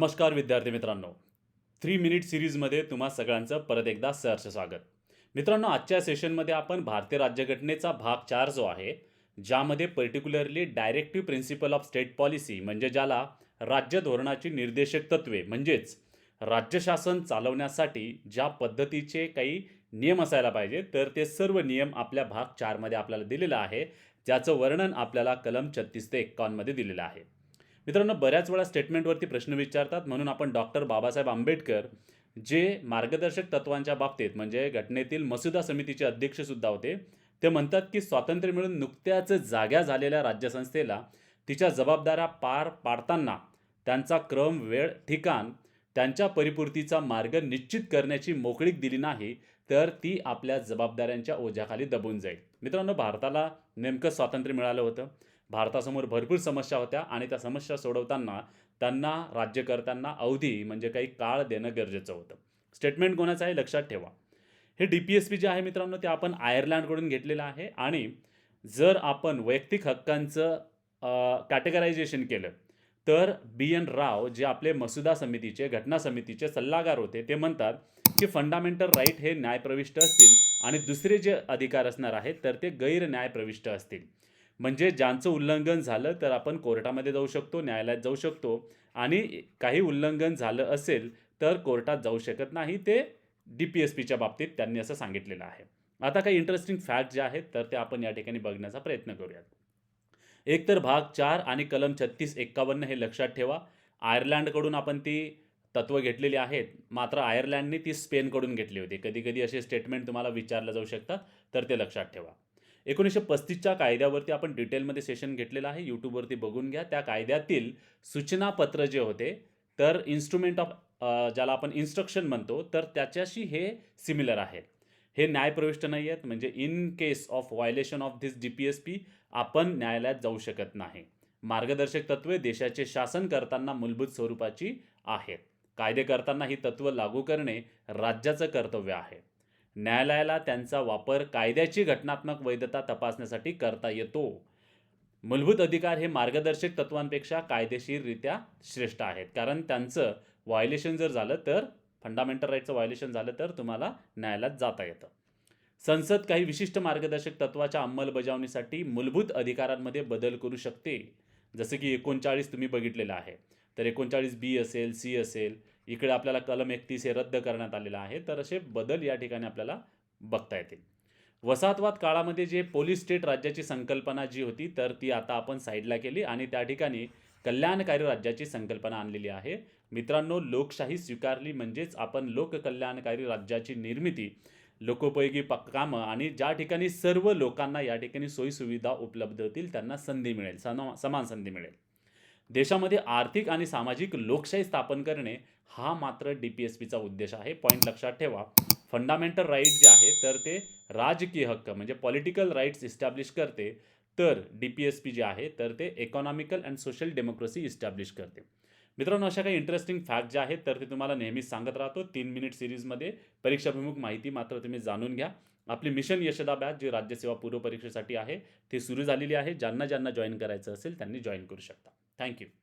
नमस्कार विद्यार्थी मित्रांनो. थ्री मिनिट सिरीजमध्ये तुम्हा सगळ्यांचं परत एकदा सहर्ष स्वागत. मित्रांनो आजच्या सेशनमध्ये आपण भारतीय राज्यघटनेचा भाग चार जो आहे ज्यामध्ये particularly directive principle of state policy म्हणजे ज्याला राज्य धोरणाची निर्देशक तत्वे म्हणजेच राज्य शासन चालवण्यासाठी ज्या पद्धतीचे काही नियम असायला पाहिजे तर ते सर्व नियम आपल्या भाग चारमध्ये आपल्याला दिलेलं आहे. ज्याचं वर्णन आपल्याला कलम छत्तीस ते एक्कावन्नमध्ये दिलेलं आहे. मित्रांनो बऱ्याच वेळा स्टेटमेंटवरती प्रश्न विचारतात म्हणून आपण डॉक्टर बाबासाहेब आंबेडकर जे मार्गदर्शक तत्वांच्या बाबतीत म्हणजे घटनेतील मसुदा समितीचे अध्यक्षसुद्धा होते ते म्हणतात की स्वातंत्र्य मिळून नुकत्याच जाग्या झालेल्या राज्यसंस्थेला तिच्या जबाबदाऱ्या पार पाडताना त्यांचा क्रम वेळ ठिकाण त्यांच्या परिपूर्तीचा मार्ग निश्चित करण्याची मोकळीक दिली नाही तर ती आपल्या जबाबदाऱ्यांच्या ओझ्याखाली दबून जाईल. मित्रांनो भारताला नेमकं स्वातंत्र्य मिळालं होतं. भारतासमोर भरपूर समस्या होत्या आणि त्या समस्या सोडवताना त्यांना राज्यकर्त्यांना अवधी म्हणजे काही काळ देणं गरजेचं होतं. स्टेटमेंट कोणाचं आहे? लक्षात ठेवा. हे डी पी एस पी जे आहे मित्रांनो ते आपण आयर्लंडकडून घेतलेलं आहे आणि जर आपण वैयक्तिक हक्कांचं कॅटेगरायझेशन केलं तर बी एन राव जे आपले मसुदा समितीचे घटना समितीचे सल्लागार होते ते म्हणतात की फंडामेंटल राईट हे न्यायप्रविष्ट असतील आणि दुसरे जे अधिकार असणार आहेत तर ते गैर न्यायप्रविष्ट असतील. म्हणजे ज्यांचं उल्लंघन झालं तर आपण कोर्टामध्ये जाऊ शकतो न्यायालयात जाऊ शकतो. आणि काही उल्लंघन झालं असेल तर कोर्टात जाऊ शकत नाही. ते डी पी एस पीच्या बाबतीत त्यांनी असं सांगितलेलं आहे. आता काही इंटरेस्टिंग फॅक्ट जे आहेत तर ते आपण या ठिकाणी बघण्याचा प्रयत्न करूयात. एकतर भाग चार आणि कलम छत्तीस एक्कावन्न हे लक्षात ठेवा. आयर्लंडकडून आपण ती तत्त्व घेतलेली आहेत. मात्र आयर्लंडने ती स्पेनकडून घेतली होती. कधी कधी असे स्टेटमेंट तुम्हाला विचारलं जाऊ शकतात तर ते लक्षात ठेवा. एकोणीसशे पस्तीसच्या कायद्यावरती आपण डिटेलमध्ये सेशन घेतलेलं आहे. यूट्यूबवरती बघून घ्या. त्या कायद्यातील सूचनापत्र जे होते तर इन्स्ट्रुमेंट ऑफ ज्याला आपण इन्स्ट्रक्शन म्हणतो तर त्याच्याशी हे सिमिलर आहे. हे न्यायप्रविष्ट नाही आहेत. म्हणजे in case of violation of this D P S P आपण न्यायालयात जाऊ शकत नाही. मार्गदर्शक तत्वे देशाचे शासन करताना मूलभूत स्वरूपाची आहेत. कायदे करताना ही तत्त्व लागू करणे राज्याचं कर्तव्य आहे. न्यायालयाला त्यांचा वापर कायद्याची घटनात्मक वैधता तपासण्यासाठी करता येतो. मूलभूत अधिकार हे मार्गदर्शक तत्वांपेक्षा कायदेशीररित्या श्रेष्ठ आहेत. कारण त्यांचं व्हायलेशन जर झालं तर फंडामेंटल राईटचं व्हायलेशन झालं तर तुम्हाला न्यायालयात जाता येतं. संसद काही विशिष्ट मार्गदर्शक तत्वाच्या अंमलबजावणीसाठी मूलभूत अधिकारांमध्ये बदल करू शकते. जसं की एकोणचाळीस तुम्ही बघितलेलं आहे. तर एकोणचाळीस बी असेल सी असेल इकडे आपल्याला कलम एकतीस हे रद्द करण्यात आलेलं आहे तर असे बदल या ठिकाणी आपल्याला बघता येतील. वसाहतवाद काळामध्ये जे पोलीस स्टेट राज्याची संकल्पना जी होती तर ती आता आपण साईडला केली आणि त्या ठिकाणी कल्याणकारी राज्याची संकल्पना आणलेली आहे. मित्रांनो लोकशाही स्वीकारली म्हणजेच आपण लोककल्याणकारी राज्याची निर्मिती लोकोपयोगी प कामं आणि ज्या ठिकाणी सर्व लोकांना या ठिकाणी सोयीसुविधा उपलब्ध होतील त्यांना संधी मिळेल सम समान संधी मिळेल. देशामध्ये आर्थिक आणि सामाजिक लोकशाही स्थापन करणे हा मात्र डी पी एस पीचा उद्देश आहे. पॉईंट लक्षात ठेवा. फंडामेंटल राईट जे आहे तर ते राजकीय हक्क म्हणजे पॉलिटिकल राईट्स इस्टॅब्लिश करते. तर डी पी एस पी जे आहे तर ते economical and social democracy establish करते. मित्रांनो अशा काही इंटरेस्टिंग फॅक्ट जे आहेत तर ते तुम्हाला नेहमीच सांगत राहतो. तीन मिनिट सिरीजमध्ये परीक्षाभिमुख माहिती मात्र तुम्ही जाणून घ्या. आपली मिशन यशदा बॅच जी राज्यसेवा पूर्व परीक्षेसाठी आहे ती सुरू झालेली आहे. ज्यांना ज्यांना जॉईन करायचं असेल त्यांनी जॉईन करू शकता. Thank you.